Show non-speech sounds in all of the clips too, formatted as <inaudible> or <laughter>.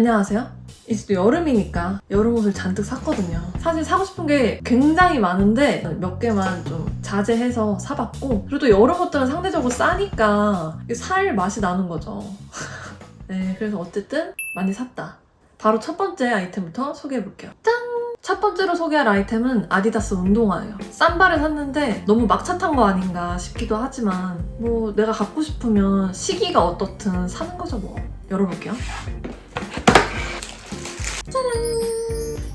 안녕하세요. 이제 또 여름이니까 여름 옷을 잔뜩 샀거든요. 사실 사고 싶은 게 굉장히 많은데 몇 개만 좀 자제해서 사봤고 그리고 또 여름 옷들은 상대적으로 싸니까 살 맛이 나는 거죠. <laughs> 네, 그래서 어쨌든 많이 샀다. 바로 첫 번째 아이템부터 소개해볼게요. 짠! 첫 번째로 소개할 아이템은 아디다스 운동화예요. 싼 발을 샀는데 너무 막차 탄 거 아닌가 싶기도 하지만 뭐 내가 갖고 싶으면 시기가 어떻든 사는 거죠 뭐. 열어볼게요.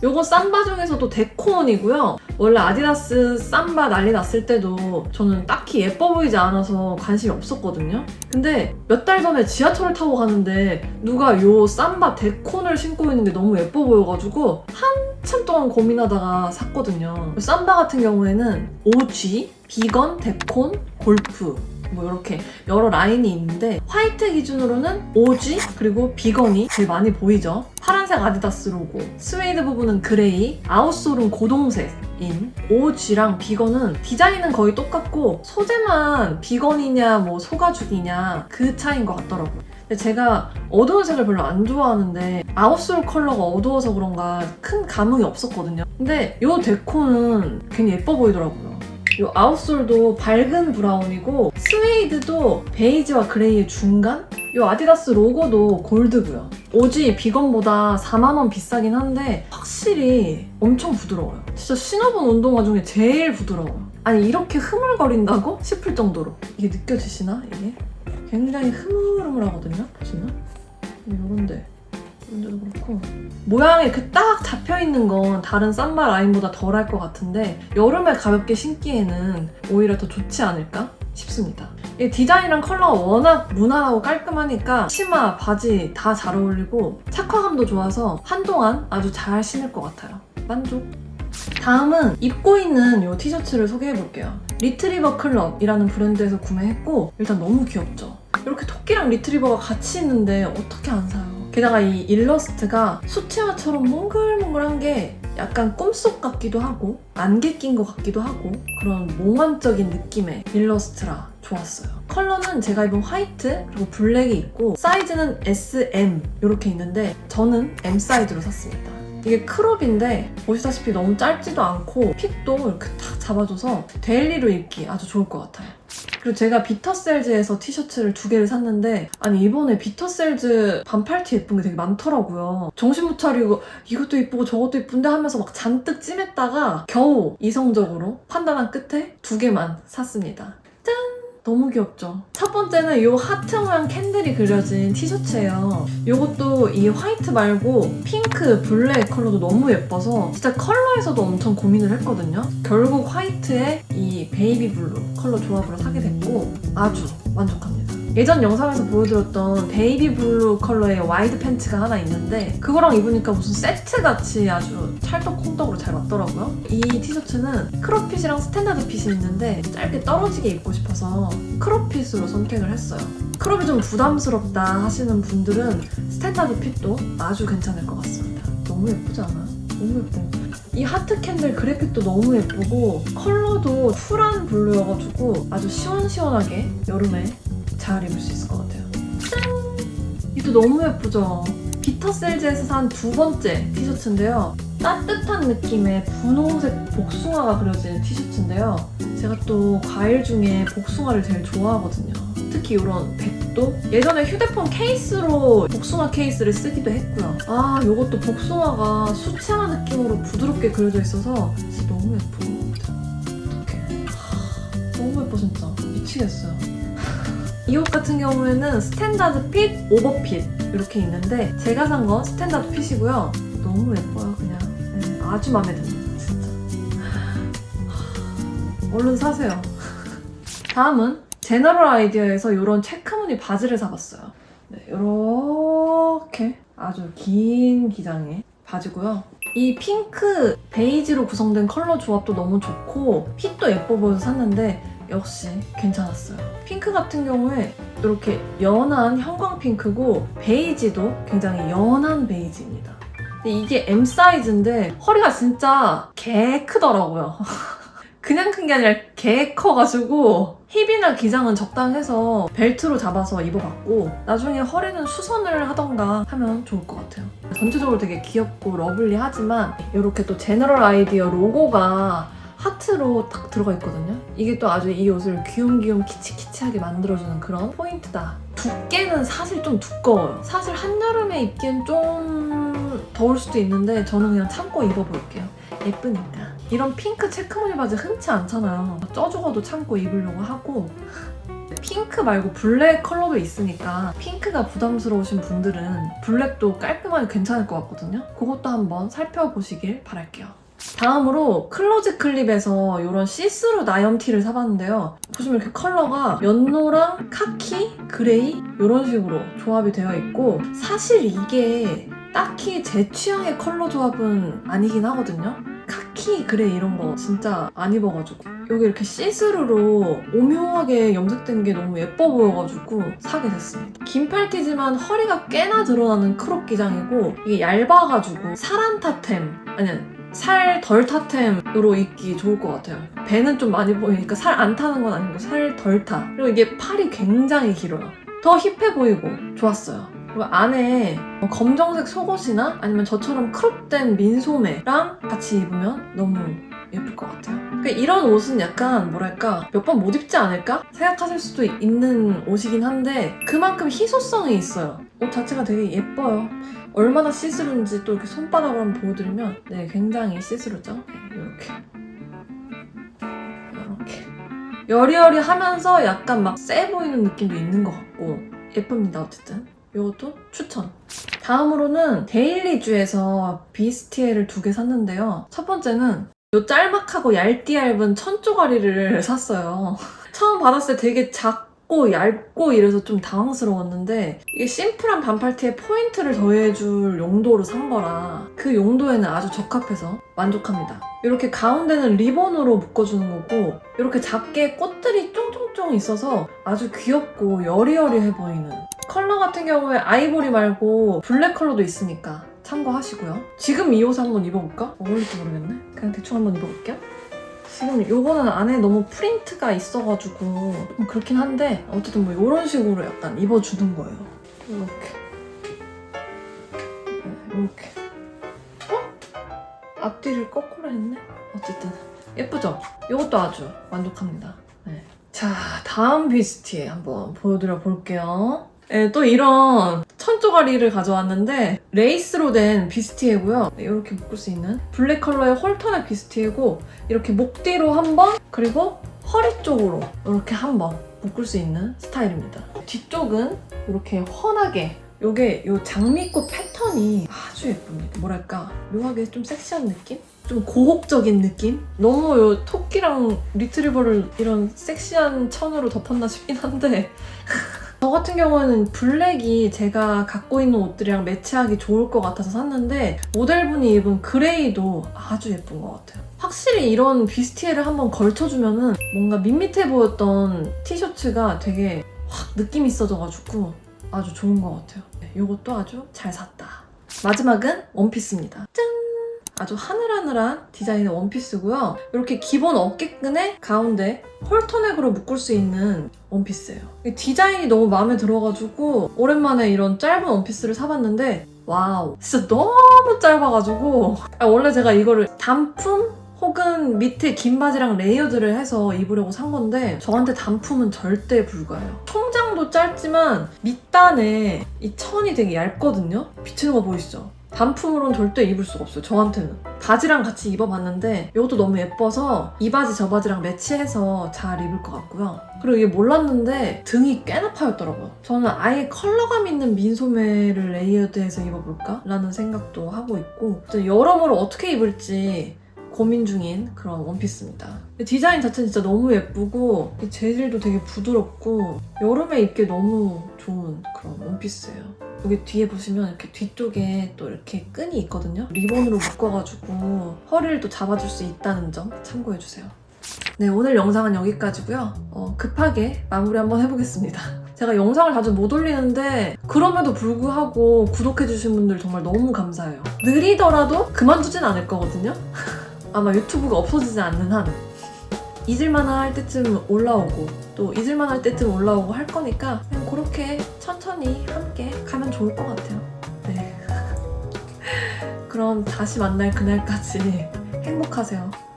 요거 쌈바 중에서도 데코온이고요. 원래 아디다스 쌈바 난리 났을 때도 저는 딱히 예뻐 보이지 않아서 관심이 없었거든요. 근데 몇 달 전에 지하철을 타고 가는데 누가 요 쌈바 데콘을 신고 있는 게 너무 예뻐 보여가지고 한참 동안 고민하다가 샀거든요. 쌈바 같은 경우에는 OG, 비건, 데콘, 골프 뭐 이렇게 여러 라인이 있는데 화이트 기준으로는 오지 그리고 비건이 제일 많이 보이죠. 파란색 아디다스 로고, 스웨이드 부분은 그레이, 아웃솔은 고동색인 오지랑 비건은 디자인은 거의 똑같고 소재만 비건이냐 뭐 소가죽이냐 그 차이인 것 같더라고요. 제가 어두운 색을 별로 안 좋아하는데 아웃솔 컬러가 어두워서 그런가 큰 감흥이 없었거든요. 근데 이 데코는 괜히 예뻐 보이더라고요. 이 아웃솔도 밝은 브라운이고 스웨이드도 베이지와 그레이의 중간? 이 아디다스 로고도 골드고요. 오지 비건보다 4만원 비싸긴 한데 확실히 엄청 부드러워요. 진짜 신어본 운동화 중에 제일 부드러워요. 아니 이렇게 흐물거린다고? 싶을 정도로. 이게 느껴지시나? 이게? 굉장히 흐물흐물하거든요. 보시면? 이런데 이런데도 그렇고 모양이 이렇게 딱 잡혀있는 건 다른 쌈바 라인보다 덜할 것 같은데 여름에 가볍게 신기에는 오히려 더 좋지 않을까 싶습니다. 이 디자인이랑 컬러가 워낙 무난하고 깔끔하니까 치마, 바지 다 잘 어울리고 착화감도 좋아서 한동안 아주 잘 신을 것 같아요. 만족! 다음은 입고 있는 이 티셔츠를 소개해볼게요. 리트리버 클럽이라는 브랜드에서 구매했고 일단 너무 귀엽죠? 이렇게 토끼랑 리트리버가 같이 있는데 어떻게 안 사요? 게다가 이 일러스트가 수채화처럼 몽글몽글한 게 약간 꿈속 같기도 하고 안개 낀 것 같기도 하고 그런 몽환적인 느낌의 일러스트라 좋았어요. 컬러는 제가 입은 화이트 그리고 블랙이 있고 사이즈는 S, M 이렇게 있는데 저는 M 사이즈로 샀습니다. 이게 크롭인데 보시다시피 너무 짧지도 않고 핏도 이렇게 탁 잡아줘서 데일리로 입기 아주 좋을 것 같아요. 그리고 제가 비터셀즈에서 티셔츠를 두 개를 샀는데 아니 이번에 비터셀즈 반팔티 예쁜 게 되게 많더라고요. 정신 못 차리고 이것도 예쁘고 저것도 예쁜데 하면서 막 잔뜩 찜했다가 겨우 이성적으로 판단한 끝에 두 개만 샀습니다. 짠! 너무 귀엽죠? 첫 번째는 이 하트 모양 캔들이 그려진 티셔츠예요. 이것도 이 화이트 말고 핑크, 블랙 컬러도 너무 예뻐서 진짜 컬러에서도 엄청 고민을 했거든요. 결국 화이트에 이 베이비 블루 컬러 조합으로 사게 됐고 아주 만족합니다. 예전 영상에서 보여드렸던 베이비 블루 컬러의 와이드 팬츠가 하나 있는데 그거랑 입으니까 무슨 세트 같이 아주 찰떡콩떡으로 잘 맞더라고요. 이 티셔츠는 크롭핏이랑 스탠다드 핏이 있는데 짧게 떨어지게 입고 싶어서 크롭핏으로 선택을 했어요. 크롭이 좀 부담스럽다 하시는 분들은 스탠다드 핏도 아주 괜찮을 것 같습니다. 너무 예쁘지 않아? 너무 예뻐. 이 하트 캔들 그래픽도 너무 예쁘고 컬러도 쿨한 블루여가지고 아주 시원시원하게 여름에 잘 입을 수 있을 것 같아요. 짠! 이도 너무 예쁘죠? 비터셀즈에서 산 두 번째 티셔츠인데요. 따뜻한 느낌의 분홍색 복숭아가 그려진 티셔츠인데요. 제가 또 과일 중에 복숭아를 제일 좋아하거든요. 특히 이런 백도? 예전에 휴대폰 케이스로 복숭아 케이스를 쓰기도 했고요. 아, 이것도 복숭아가 수채화 느낌으로 부드럽게 그려져 있어서 진짜 너무 예쁜 것 같아요. 어떡해. 하, 너무 예뻐 진짜. 미치겠어요. 이 옷 같은 경우에는 스탠다드 핏, 오버핏 이렇게 있는데 제가 산 건 스탠다드 핏이고요. 너무 예뻐요 그냥. 네, 아주 마음에 듭니다 진짜. 하, 얼른 사세요. <laughs> 다음은 제너럴 아이디어에서 이런 체크무늬 바지를 사봤어요. 네, 이렇게 아주 긴 기장의 바지고요. 이 핑크, 베이지로 구성된 컬러 조합도 너무 좋고 핏도 예뻐 보여서 샀는데 역시 괜찮았어요. 핑크 같은 경우에 이렇게 연한 형광 핑크고 베이지도 굉장히 연한 베이지입니다. 이게 M 사이즈인데 허리가 진짜 개 크더라고요. <laughs> 그냥 큰 게 아니라 개 커가지고 힙이나 기장은 적당해서 벨트로 잡아서 입어봤고 나중에 허리는 수선을 하던가 하면 좋을 것 같아요. 전체적으로 되게 귀엽고 러블리하지만 이렇게 또 제너럴 아이디어 로고가 하트로 딱 들어가 있거든요. 이게 또 아주 이 옷을 귀염귀염 키치키치하게 만들어주는 그런 포인트다. 두께는 사실 좀 두꺼워요. 사실 한여름에 입기엔 좀 더울 수도 있는데 저는 그냥 참고 입어볼게요. 예쁘니까. 이런 핑크 체크무늬 바지 흔치 않잖아요. 쪄 죽어도 참고 입으려고 하고 핑크 말고 블랙 컬러도 있으니까 핑크가 부담스러우신 분들은 블랙도 깔끔하게 괜찮을 것 같거든요. 그것도 한번 살펴보시길 바랄게요. 다음으로 클로즈 클립에서 이런 시스루 나염티를 사봤는데요. 보시면 이렇게 컬러가 연노랑 카키, 그레이 이런 식으로 조합이 되어 있고 사실 이게 딱히 제 취향의 컬러 조합은 아니긴 하거든요. 카키, 그레이 이런 거 진짜 안 입어가지고 여기 이렇게 시스루로 오묘하게 염색된 게 너무 예뻐 보여가지고 사게 됐습니다. 긴 팔티지만 허리가 꽤나 드러나는 크롭 기장이고 이게 얇아가지고 살안타템 아니 살 덜 타템으로 입기 좋을 것 같아요. 배는 좀 많이 보이니까 살 안 타는 건 아니고 살 덜 타. 그리고 이게 팔이 굉장히 길어요. 더 힙해 보이고 좋았어요. 그리고 안에 뭐 검정색 속옷이나 아니면 저처럼 크롭된 민소매랑 같이 입으면 너무 예쁠 것 같아요. 그러니까 이런 옷은 약간 뭐랄까 몇 번 못 입지 않을까 생각하실 수도 있는 옷이긴 한데 그만큼 희소성이 있어요. 옷 자체가 되게 예뻐요. 얼마나 시스루인지 또 이렇게 손바닥으로 한번 보여드리면 네 굉장히 시스루죠. 이렇게 이렇게 여리여리하면서 약간 막 세 보이는 느낌도 있는 것 같고 예쁩니다 어쨌든. 이것도 추천. 다음으로는 데일리주에서 비스티에를 두 개 샀는데요. 첫 번째는 요 짤막하고 얇디 얇은 천조가리를 <laughs> 샀어요. 처음 받았을 때 되게 작 고 얇고 이래서 좀 당황스러웠는데 이게 심플한 반팔티에 포인트를 더해줄 용도로 산 거라 그 용도에는 아주 적합해서 만족합니다. 이렇게 가운데는 리본으로 묶어주는 거고 이렇게 작게 꽃들이 쫑쫑쫑 있어서 아주 귀엽고 여리여리해 보이는 컬러 같은 경우에 아이보리 말고 블랙 컬러도 있으니까 참고하시고요. 지금 이 옷 한번 입어볼까? 어울릴지 모르겠네. 그냥 대충 한번 입어볼게요. 지금 요거는 안에 너무 프린트가 있어가지고 좀 그렇긴 한데 어쨌든 뭐 이런 식으로 약간 입어주는 거예요. 이렇게. 네, 이렇게. 어? 앞뒤를 거꾸로 했네? 어쨌든 예쁘죠? 이것도 아주 만족합니다. 네. 자, 다음 비스티 한번 보여드려 볼게요. 네, 또 이런 천조가리를 가져왔는데 레이스로 된 비스티에고요. 네, 이렇게 묶을 수 있는 블랙 컬러의 홀터넥 비스티에고 이렇게 목 뒤로 한 번, 그리고 허리 쪽으로 이렇게 한 번 묶을 수 있는 스타일입니다. 뒤쪽은 이렇게 환하게 요게 요 장미꽃 패턴이 아주 예쁩니다. 뭐랄까 묘하게 좀 섹시한 느낌? 좀 고혹적인 느낌? 너무 요 토끼랑 리트리버를 이런 섹시한 천으로 덮었나 싶긴 한데 <laughs> 저 같은 경우에는 블랙이 제가 갖고 있는 옷들이랑 매치하기 좋을 것 같아서 샀는데 모델분이 입은 그레이도 아주 예쁜 것 같아요. 확실히 이런 비스티에를 한번 걸쳐주면은 뭔가 밋밋해 보였던 티셔츠가 되게 확 느낌 있어져가지고 아주 좋은 것 같아요. 네, 이것도 아주 잘 샀다. 마지막은 원피스입니다. 짠! 아주 하늘하늘한 디자인의 원피스고요. 이렇게 기본 어깨끈에 가운데 홀터넥으로 묶을 수 있는 원피스예요. 이 디자인이 너무 마음에 들어가지고 오랜만에 이런 짧은 원피스를 사봤는데 와우 진짜 너무 짧아가지고 아, 원래 제가 이거를 단품 혹은 밑에 긴 바지랑 레이어드를 해서 입으려고 산 건데 저한테 단품은 절대 불가예요. 총장도 짧지만 밑단에 이 천이 되게 얇거든요. 비치는 거 보이시죠? 단품으로는 절대 입을 수가 없어요. 저한테는. 바지랑 같이 입어봤는데 이것도 너무 예뻐서 이 바지 저 바지랑 매치해서 잘 입을 것 같고요. 그리고 이게 몰랐는데 등이 꽤나 파였더라고요. 저는 아예 컬러감 있는 민소매를 레이어드해서 입어볼까? 라는 생각도 하고 있고 또 여러모로 어떻게 입을지 고민 중인 그런 원피스입니다. 디자인 자체는 진짜 너무 예쁘고 이 재질도 되게 부드럽고 여름에 입기 너무 좋은 그런 원피스예요. 여기 뒤에 보시면 이렇게 뒤쪽에 또 이렇게 끈이 있거든요. 리본으로 묶어가지고 허리를 또 잡아줄 수 있다는 점 참고해주세요. 네, 오늘 영상은 여기까지고요. 어, 급하게 마무리 한번 해보겠습니다. <laughs> 제가 영상을 자주 못 올리는데 그럼에도 불구하고 구독해주신 분들 정말 너무 감사해요. 느리더라도 그만두진 않을 거거든요. <laughs> 아마 유튜브가 없어지지 않는 한 잊을만한 할 때쯤 올라오고 또 잊을만할 때쯤 올라오고 할 거니까 그냥 그렇게 천천히 함께 좋을 것 같아요. 네. <laughs> 그럼 다시 만날 그날까지 행복하세요.